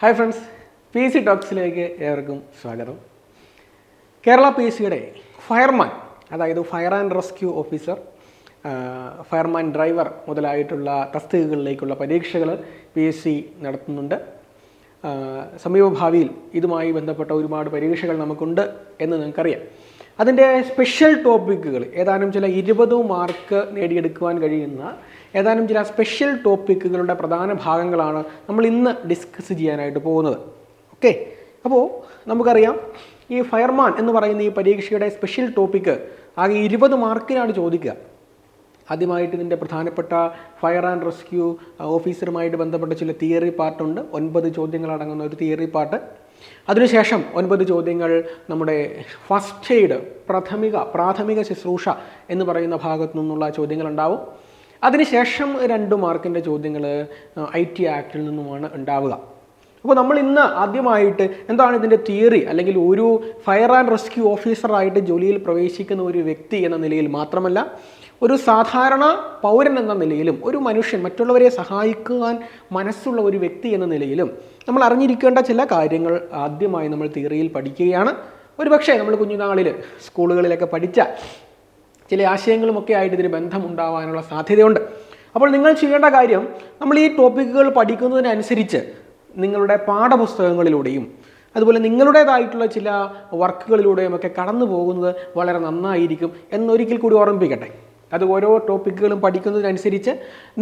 Hi friends P C ടോക്സിലേക്ക് ഏവർക്കും സ്വാഗതം. കേരള പി സിയുടെ ഫയർമാൻ അതായത് fire and rescue officer fireman driver മുതലായിട്ടുള്ള തസ്തികകളിലേക്കുള്ള പരീക്ഷകൾ പി എസ് സി നടത്തുന്നുണ്ട് സമീപഭാവിയിൽ ഇതുമായി ബന്ധപ്പെട്ട ഒരുപാട് പരീക്ഷകൾ നമുക്കുണ്ട് എന്ന് നിങ്ങൾക്കറിയാം. അതിന്റെ സ്പെഷ്യൽ ടോപ്പിക്കുകൾ ഏതാനും ചില ഇരുപത് മാർക്ക് നേടിയെടുക്കുവാൻ കഴിയുന്ന ഏതാനും ചില സ്പെഷ്യൽ ടോപ്പിക്കുകളുടെ പ്രധാന ഭാഗങ്ങളാണ് നമ്മൾ ഇന്ന് ഡിസ്കസ് ചെയ്യാനായിട്ട് പോകുന്നത്. ഓക്കെ അപ്പോൾ നമുക്കറിയാം ഈ ഫയർമാൻ എന്ന് പറയുന്ന ഈ പരീക്ഷയുടെ സ്പെഷ്യൽ ടോപ്പിക്ക് ആകെ ഇരുപത് മാർക്കിനാണ് ചോദിക്കുക. ആദ്യമായിട്ട് ഇതിന്റെ പ്രധാനപ്പെട്ട ഫയർ ആൻഡ് റെസ്ക്യൂ ഓഫീസറുമായിട്ട് ബന്ധപ്പെട്ട ചില തിയറി പാർട്ടുണ്ട് ഒൻപത് ചോദ്യങ്ങൾ അടങ്ങുന്ന ഒരു തിയറി പാർട്ട് അതിനുശേഷം ഒൻപത് ചോദ്യങ്ങൾ നമ്മുടെ ഫസ്റ്റ് എയ്ഡ് പ്രാഥമിക പ്രാഥമിക ശുശ്രൂഷ എന്ന് പറയുന്ന ഭാഗത്തു നിന്നുള്ള ചോദ്യങ്ങളുണ്ടാവും. അതിനുശേഷം രണ്ട് മാർക്കിന്റെ ചോദ്യങ്ങൾ ഐ ടി ആക്ടിൽ നിന്നുമാണ് ഉണ്ടാവുക. അപ്പോൾ നമ്മൾ ഇന്ന് ആദ്യമായിട്ട് എന്താണ് ഇതിന്റെ തിയറി? അല്ലെങ്കിൽ ഒരു ഫയർ ആൻഡ് റെസ്ക്യൂ ഓഫീസറായിട്ട് ജോലിയിൽ പ്രവേശിക്കുന്ന ഒരു വ്യക്തി എന്ന നിലയിൽ മാത്രമല്ല ഒരു സാധാരണ പൗരൻ എന്ന നിലയിലും ഒരു മനുഷ്യൻ മറ്റുള്ളവരെ സഹായിക്കുവാൻ മനസ്സുള്ള ഒരു വ്യക്തി എന്ന നിലയിലും നമ്മൾ അറിഞ്ഞിരിക്കേണ്ട ചില കാര്യങ്ങൾ ആദ്യമായി നമ്മൾ തിയറിയിൽ പഠിക്കുകയാണ്. ഒരുപക്ഷെ നമ്മൾ കുഞ്ഞുനാളിൽ സ്കൂളുകളിലൊക്കെ പഠിച്ച ചില ആശയങ്ങളുമൊക്കെ ആയിട്ട് ഇതിന് ബന്ധം ബന്ധമുണ്ടാവാനുള്ള സാധ്യതയുണ്ട്. അപ്പോൾ നിങ്ങൾ ചെയ്യേണ്ട കാര്യം നമ്മൾ ഈ ടോപ്പിക്കുകൾ പഠിക്കുന്നതിനനുസരിച്ച് നിങ്ങളുടെ പാഠപുസ്തകങ്ങളിലൂടെയും അതുപോലെ നിങ്ങളുടേതായിട്ടുള്ള ചില വർക്കുകളിലൂടെയും ഒക്കെ കടന്നു പോകുന്നത് വളരെ നന്നായിരിക്കും എന്നൊരിക്കൽ കൂടി ഓർമ്മിപ്പിക്കട്ടെ. അത് ഓരോ ടോപ്പിക്കുകളും പഠിക്കുന്നതിനനുസരിച്ച്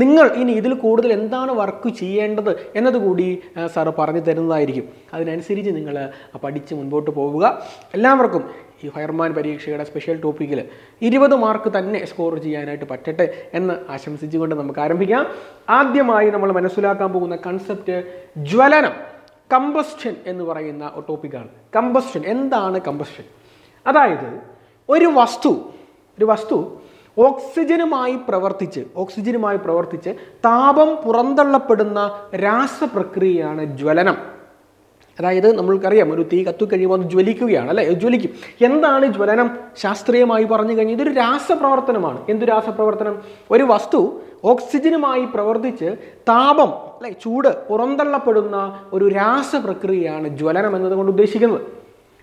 നിങ്ങൾ ഇനി ഇതിൽ കൂടുതൽ എന്താണ് വർക്ക് ചെയ്യേണ്ടത് എന്നതുകൂടി സാറ് പറഞ്ഞു തരുന്നതായിരിക്കും. അതിനനുസരിച്ച് നിങ്ങൾ പഠിച്ച് മുൻപോട്ട് പോവുക. എല്ലാവർക്കും ഈ ഫയർമാൻ പരീക്ഷയുടെ സ്പെഷ്യൽ ടോപ്പിക്കിൽ ഇരുപത് മാർക്ക് തന്നെ സ്കോർ ചെയ്യാനായിട്ട് പറ്റട്ടെ എന്ന് ആശംസിച്ചുകൊണ്ട് നമുക്ക് ആരംഭിക്കാം. ആദ്യമായി നമ്മൾ മനസ്സിലാക്കാൻ പോകുന്ന കൺസെപ്റ്റ് ജ്വലനം കമ്പസ്റ്റൻ എന്ന് പറയുന്ന ടോപ്പിക്കാണ് കമ്പസ്റ്റൻ എന്താണ് കമ്പസ്റ്റൻ അതായത് ഒരു വസ്തു ഒരു വസ്തു ഓക്സിജനുമായി പ്രവർത്തിച്ച് ഓക്സിജനുമായി പ്രവർത്തിച്ച് താപം പുറന്തള്ളപ്പെടുന്ന രാസപ്രക്രിയയാണ് ജ്വലനം. അതായത് നമ്മൾക്കറിയാം ഒരു തീ കത്തിക്കഴിയുമ്പോൾ അത് ജ്വലിക്കുകയാണ് അല്ലേ? ജ്വലിക്കും. എന്താണ് ജ്വലനം? ശാസ്ത്രീയമായി പറഞ്ഞു കഴിഞ്ഞാൽ ഇതൊരു രാസപ്രവർത്തനമാണ്. എന്ത് രാസപ്രവർത്തനം? ഒരു വസ്തു ഓക്സിജനുമായി പ്രവർത്തിച്ച് താപം അല്ലെ ചൂട് പുറന്തള്ളപ്പെടുന്ന ഒരു രാസപ്രക്രിയയാണ് ജ്വലനം എന്നതുകൊണ്ട് ഉദ്ദേശിക്കുന്നത്.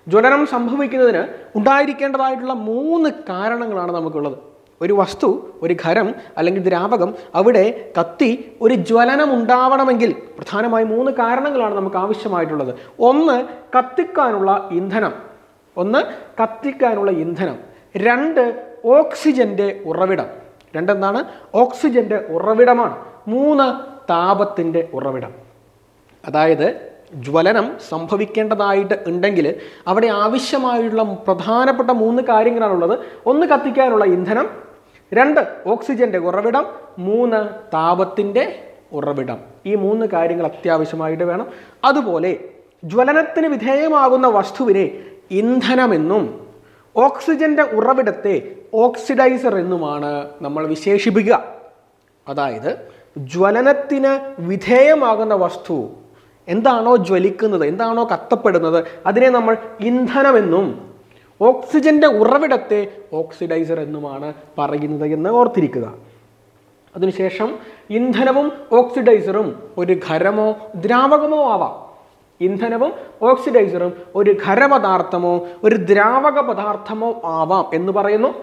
ജ്വലനം സംഭവിക്കുന്നതിന് ഉണ്ടായിരിക്കേണ്ടതായിട്ടുള്ള മൂന്ന് കാരണങ്ങളാണ് നമുക്കുള്ളത്. ഒരു വസ്തു ഒരു ഖരം അല്ലെങ്കിൽ ദ്രാവകം അവിടെ കത്തി ഒരു ജ്വലനം ഉണ്ടാവണമെങ്കിൽ പ്രധാനമായും മൂന്ന് കാരണങ്ങളാണ് നമുക്ക് ആവശ്യമായിട്ടുള്ളത്. ഒന്ന് കത്തിക്കാനുള്ള ഇന്ധനം. ഒന്ന് കത്തിക്കാനുള്ള ഇന്ധനം. രണ്ട് ഓക്സിജന്റെ ഉറവിടം. രണ്ടെന്താണ്? ഓക്സിജന്റെ ഉറവിടമാണ്. മൂന്ന് താപത്തിന്റെ ഉറവിടം. അതായത് ജ്വലനം സംഭവിക്കേണ്ടതായിട്ട് ഉണ്ടെങ്കിൽ അവിടെ ആവശ്യമായുള്ള പ്രധാനപ്പെട്ട മൂന്ന് കാര്യങ്ങളാണുള്ളത്. ഒന്ന് കത്തിക്കാനുള്ള ഇന്ധനം. രണ്ട് ഓക്സിജന്റെ ഉറവിടം. മൂന്ന് താപത്തിന്റെ ഉറവിടം. ഈ മൂന്ന് കാര്യങ്ങൾ അത്യാവശ്യമായിട്ട് വേണം. അതുപോലെ ജ്വലനത്തിന് വിധേയമാകുന്ന വസ്തുവിനെ ഇന്ധനമെന്നും ഓക്സിജന്റെ ഉറവിടത്തെ ഓക്സിഡൈസർ എന്നുമാണ് നമ്മൾ വിശേഷിപ്പിക്കുക. അതായത് ജ്വലനത്തിന് വിധേയമാകുന്ന വസ്തു എന്താണോ ജ്വലിക്കുന്നത് എന്താണോ കത്തപ്പെടുന്നത് അതിനെ നമ്മൾ ഇന്ധനമെന്നും ഓക്സിജന്റെ ഉറവിടത്തെ ഓക്സിഡൈസർ എന്നുമാണ് പറയുന്നത് എന്ന് ഓർത്തിരിക്കുക. അതിനുശേഷം ഇന്ധനവും ഓക്സിഡൈസറും ഒരു ഖരമോ ദ്രാവകമോ ആവാം. ഇന്ധനവും ഓക്സിഡൈസറും ഒരു ഖരപദാർത്ഥമോ ഒരു ദ്രാവക പദാർത്ഥമോ ആവാം എന്ന് പറയുന്നു.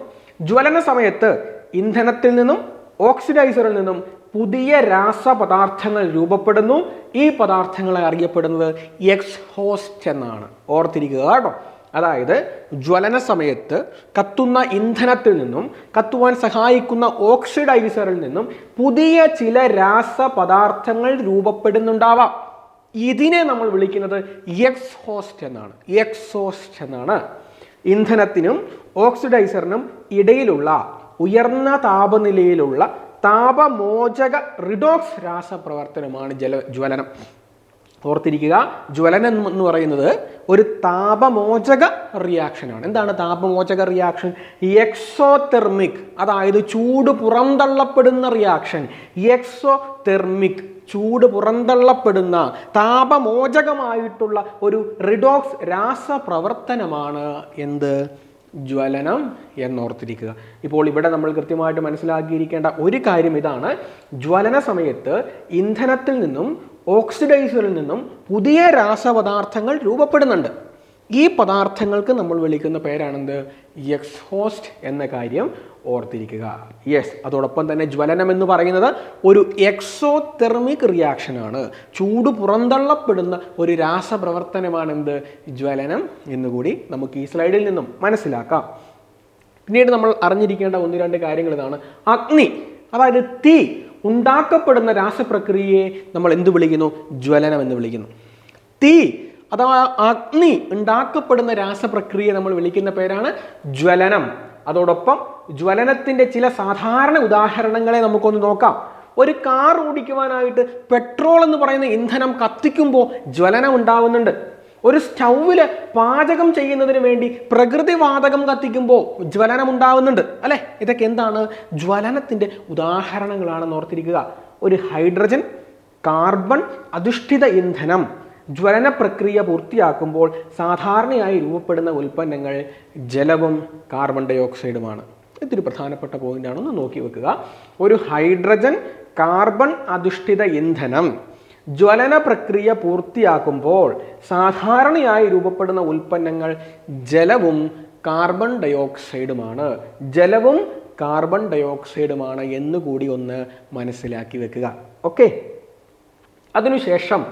ജ്വലന സമയത്ത് ഇന്ധനത്തിൽ നിന്നും ഓക്സിഡൈസറിൽ നിന്നും പുതിയ രാസപദാർത്ഥങ്ങൾ രൂപപ്പെടുന്നു. ഈ പദാർത്ഥങ്ങളെ അറിയപ്പെടുന്നത് എക്സ്ഹോസ്റ്റ് എന്നാണ്. ഓർത്തിരിക്കുക കേട്ടോ. അതായത് ജ്വലന സമയത്ത് കത്തുന്ന ഇന്ധനത്തിൽ നിന്നും കത്തുവാൻ സഹായിക്കുന്ന ഓക്സിഡൈസറിൽ നിന്നും പുതിയ ചില രാസപദാർത്ഥങ്ങൾ രൂപപ്പെടുന്നുണ്ടാവാം. ഇതിനെ നമ്മൾ വിളിക്കുന്നത് എക്സ്ഹോസ്റ്റ് എന്നാണ്. എക്സോസ്റ്റ് എന്നാണ്. ഇന്ധനത്തിനും ഓക്സിഡൈസറിനും ഇടയിലുള്ള ഉയർന്ന താപനിലയിലുള്ള താപമോചക റിഡോക്സ് രാസപ്രവർത്തനമാണ് ജല ജ്വലനം. ഓർത്തിരിക്കുക. ജ്വലനം എന്ന് പറയുന്നത് ഒരു താപമോചക റിയാക്ഷനാണ് എന്താണ് താപമോചക റിയാക്ഷൻ എക്സോതെർമിക് അതായത് ചൂട് പുറന്തള്ളപ്പെടുന്ന റിയാക്ഷൻ എക്സോതെർമിക് ചൂട് പുറന്തള്ളപ്പെടുന്ന താപമോചകമായിട്ടുള്ള ഒരു റിഡോക്സ് രാസപ്രവർത്തനമാണ് എന്ത്? ജ്വലനം എന്നോർത്തിരിക്കുക. ഇപ്പോൾ ഇവിടെ നമ്മൾ കൃത്യമായിട്ട് മനസ്സിലാക്കിയിരിക്കേണ്ട ഒരു കാര്യം ഇതാണ്. ജ്വലന സമയത്ത് ഇന്ധനത്തിൽ നിന്നും ഓക്സിഡൈസറിൽ നിന്നും പുതിയ രാസപദാർത്ഥങ്ങൾ രൂപപ്പെടുന്നുണ്ട്. ഈ പദാർത്ഥങ്ങൾക്ക് നമ്മൾ വിളിക്കുന്ന പേരാണെന്ത്? എക്സ്ഹോസ്റ്റ് എന്ന കാര്യം ഓർത്തിരിക്കുക. യെസ് അതോടൊപ്പം തന്നെ ജ്വലനം എന്ന് പറയുന്നത് ഒരു എക്സോതെർമിക് റിയാക്ഷനാണ് ചൂട് പുറന്തള്ളപ്പെടുന്ന ഒരു രാസപ്രവർത്തനമാണെന്ത്? ജ്വലനം എന്നുകൂടി നമുക്ക് ഈ സ്ലൈഡിൽ നിന്നും മനസ്സിലാക്കാം. പിന്നീട് നമ്മൾ അറിഞ്ഞിരിക്കേണ്ട ഒന്ന് രണ്ട് കാര്യങ്ങൾ ഇതാണ്. അഗ്നി അതായത് തീ. ഉണ്ടാക്കപ്പെടുന്ന രാസപ്രക്രിയയെ നമ്മൾ എന്ത് വിളിക്കുന്നു? ജ്വലനം എന്ന് വിളിക്കുന്നു. തീ അഥവാ അഗ്നി ഉണ്ടാക്കപ്പെടുന്ന രാസപ്രക്രിയ നമ്മൾ വിളിക്കുന്ന പേരാണ് ജ്വലനം. അതോടൊപ്പം ജ്വലനത്തിന്റെ ചില സാധാരണ ഉദാഹരണങ്ങളെ നമുക്കൊന്ന് നോക്കാം. ഒരു കാർ ഓടിക്കുവാനായിട്ട് പെട്രോൾ എന്ന് പറയുന്ന ഇന്ധനം കത്തിക്കുമ്പോൾ ജ്വലനം ഉണ്ടാവുന്നുണ്ട്. ഒരു സ്റ്റൗവിൽ പാചകം ചെയ്യുന്നതിന് വേണ്ടി പ്രകൃതിവാതകം കത്തിക്കുമ്പോൾ ജ്വലനം ഉണ്ടാവുന്നുണ്ട് അല്ലെ? ഇതൊക്കെ എന്താണ്? ജ്വലനത്തിന്റെ ഉദാഹരണങ്ങളാണെന്ന് ഓർത്തിരിക്കുക. ഒരു ഹൈഡ്രജൻ കാർബൺ അധിഷ്ഠിത ഇന്ധനം ജ്വലന പ്രക്രിയ പൂർത്തിയാക്കുമ്പോൾ സാധാരണയായി രൂപപ്പെടുന്ന ഉൽപ്പന്നങ്ങൾ ജലവും കാർബൺ ഡൈ ഓക്സൈഡുമാണ് ഇതൊരു പ്രധാനപ്പെട്ട പോയിന്റാണ് ആണെന്ന് നോക്കി വെക്കുക. ഒരു ഹൈഡ്രജൻ കാർബൺ അധിഷ്ഠിത ഇന്ധനം ജ്വലന പ്രക്രിയ പൂർത്തിയാക്കുമ്പോൾ സാധാരണയായി രൂപപ്പെടുന്ന ഉൽപ്പന്നങ്ങൾ ജലവും കാർബൺ ഡയോക്സൈഡുമാണ് ജലവും കാർബൺ ഡയോക്സൈഡുമാണ് എന്നുകൂടി ഒന്ന് മനസ്സിലാക്കി വെക്കുക. ഓക്കെ അതിനുശേഷം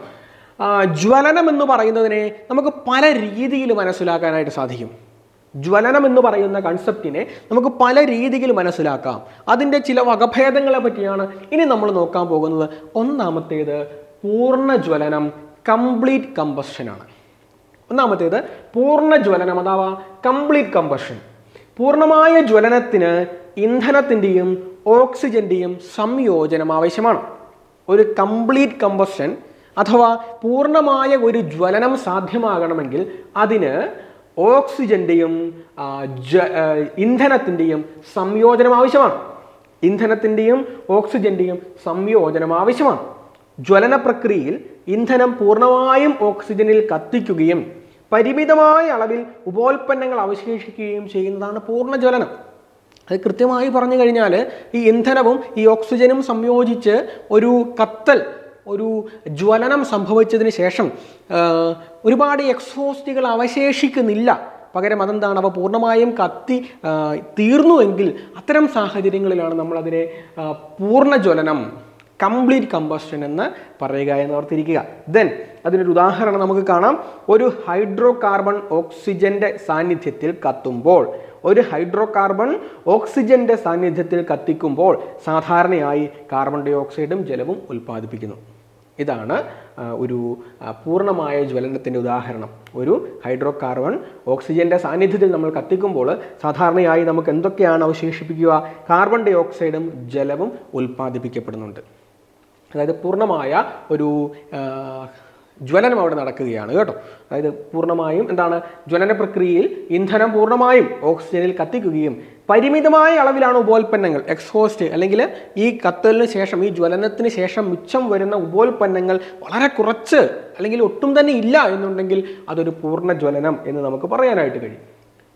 ജ്വലനം എന്ന് പറയുന്നതിനെ നമുക്ക് പല രീതിയിൽ മനസ്സിലാക്കാനായിട്ട് സാധിക്കും. ജ്വലനം എന്ന് പറയുന്ന കൺസെപ്റ്റിനെ നമുക്ക് പല രീതിയിൽ മനസ്സിലാക്കാം. അതിന്റെ ചില വകഭേദങ്ങളെ പറ്റിയാണ് ഇനി നമ്മൾ നോക്കാൻ പോകുന്നത്. ഒന്നാമത്തേത് പൂർണ ജ്വലനം കംപ്ലീറ്റ് കമ്പഷനാണ് ഒന്നാമത്തേത് പൂർണ ജ്വലനം അഥവാ കംപ്ലീറ്റ് കമ്പഷൻ പൂർണമായ ജ്വലനത്തിന് ഇന്ധനത്തിന്റെയും ഓക്സിജന്റെയും സംയോജനം ആവശ്യമാണ്. ഒരു കംപ്ലീറ്റ് കമ്പഷൻ അഥവാ പൂർണമായ ഒരു ജ്വലനം സാധ്യമാകണമെങ്കിൽ അതിന് ഓക്സിജന്റെയും ആ, ഇന്ധനത്തിന്റെയും സംയോജനം ആവശ്യമാണ്. ഇന്ധനത്തിന്റെയും ഓക്സിജന്റെയും സംയോജനം ആവശ്യമാണ്. ജ്വലന പ്രക്രിയയിൽ ഇന്ധനം പൂർണമായും ഓക്സിജനിൽ കത്തിക്കുകയും പരിമിതമായ അളവിൽ ഉപോൽപ്പന്നങ്ങൾ അവശേഷിക്കുകയും ചെയ്യുന്നതാണ് പൂർണ ജ്വലനം. അത് കൃത്യമായി പറഞ്ഞു കഴിഞ്ഞാൽ ഈ ഇന്ധനവും ഈ ഓക്സിജനും സംയോജിച്ച് ഒരു കത്തൽ ഒരു ജ്വലനം സംഭവിച്ചതിന് ശേഷം ഒരുപാട് എക്സോസ്റ്റുകൾ അവശേഷിക്കുന്നില്ല. പകരം അതെന്താണ്? അവ പൂർണമായും കത്തി തീർന്നുവെങ്കിൽ അത്തരം സാഹചര്യങ്ങളിലാണ് നമ്മളതിനെ ആ, പൂർണ ജ്വലനം കംപ്ലീറ്റ് കമ്പസ്റ്റൻ എന്ന് പറയുക എന്ന് ഓർത്തിരിക്കുക. ദെൻ അതിനൊരു ഉദാഹരണം നമുക്ക് കാണാം. ഒരു ഹൈഡ്രോ കാർബൺ ഓക്സിജന്റെ സാന്നിധ്യത്തിൽ കത്തുമ്പോൾ ഒരു ഹൈഡ്രോ കാർബൺ ഓക്സിജന്റെ സാന്നിധ്യത്തിൽ കത്തിക്കുമ്പോൾ സാധാരണയായി കാർബൺ ഡൈ ഓക്സൈഡും ജലവും ഉൽപ്പാദിപ്പിക്കുന്നു. ഇതാണ് ഒരു പൂർണമായ ജ്വലനത്തിന്റെ ഉദാഹരണം. ഒരു ഹൈഡ്രോ കാർബൺ ഓക്സിജന്റെ സാന്നിധ്യത്തിൽ നമ്മൾ കത്തിക്കുമ്പോൾ സാധാരണയായി നമുക്ക് എന്തൊക്കെയാണ് അവശേഷിപ്പിക്കുക? കാർബൺ ഡൈ ഓക്സൈഡും ജലവും ഉൽപ്പാദിപ്പിക്കപ്പെടുന്നുണ്ട്. അതായത് പൂർണമായ ഒരു ജ്വലനം അവിടെ നടക്കുകയാണ് കേട്ടോ. അതായത് പൂർണമായും എന്താണ് ജ്വലന പ്രക്രിയയിൽ ഇന്ധനം പൂർണമായും ഓക്സിജനിൽ കത്തിക്കുകയും പരിമിതമായ അളവിലാണ് ഉപോൽപ്പന്നങ്ങൾ എക്സ്ഹോസ്റ്റ് അല്ലെങ്കിൽ ഈ കത്തലിന് ശേഷം ഈ ജ്വലനത്തിന് ശേഷം മിച്ചം വരുന്ന ഉപോൽപ്പന്നങ്ങൾ വളരെ കുറച്ച് അല്ലെങ്കിൽ ഒട്ടും തന്നെ ഇല്ല എന്നുണ്ടെങ്കിൽ അതൊരു പൂർണ ജ്വലനം എന്ന് നമുക്ക് പറയാനായിട്ട് കഴിയും.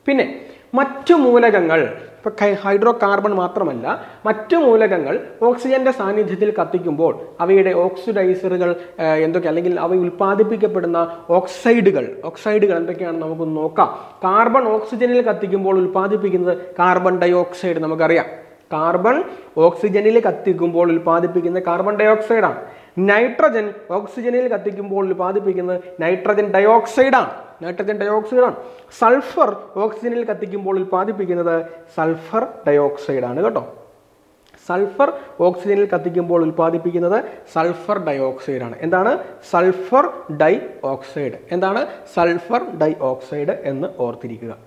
പിന്നെ മറ്റു മൂലകങ്ങൾ ഇപ്പൊ ഹൈഡ്രോ കാർബൺ മാത്രമല്ല മറ്റു മൂലകങ്ങൾ ഓക്സിജന്റെ സാന്നിധ്യത്തിൽ കത്തിക്കുമ്പോൾ അവയുടെ ഓക്സിഡൈസറുകൾ എന്തൊക്കെ അല്ലെങ്കിൽ അവ ഉൽപ്പാദിപ്പിക്കപ്പെടുന്ന ഓക്സൈഡുകൾ ഓക്സൈഡുകൾ എന്തൊക്കെയാണെന്ന് നമുക്കൊന്ന് നോക്കാം. കാർബൺ ഓക്സിജനിൽ കത്തിക്കുമ്പോൾ ഉൽപ്പാദിപ്പിക്കുന്നത് കാർബൺ ഡൈ ഓക്സൈഡ് നമുക്കറിയാം. കാർബൺ ഓക്സിജനിൽ കത്തിക്കുമ്പോൾ ഉൽപ്പാദിപ്പിക്കുന്ന കാർബൺ ഡൈ ഓക്സൈഡാണ് നൈട്രജൻ ഓക്സിജനിൽ കത്തിക്കുമ്പോൾ ഉൽപ്പാദിപ്പിക്കുന്നത് നൈട്രജൻ ഡയോക്സൈഡാണ്. നൈട്രജൻ ഡയോക്സൈഡാണ്. സൾഫർ ഓക്സിജനിൽ കത്തിക്കുമ്പോൾ ഉൽപ്പാദിപ്പിക്കുന്നത് സൾഫർ ഡയോക്സൈഡാണ് കേട്ടോ. സൾഫർ ഓക്സിജനിൽ കത്തിക്കുമ്പോൾ ഉൽപ്പാദിപ്പിക്കുന്നത് സൾഫർ ഡയോക്സൈഡ് ആണ് എന്താണ്? Sulphur dioxide. എന്താണ്? സൾഫർ ഡൈ ഓക്സൈഡ് എന്ന് ഓർത്തിരിക്കുക.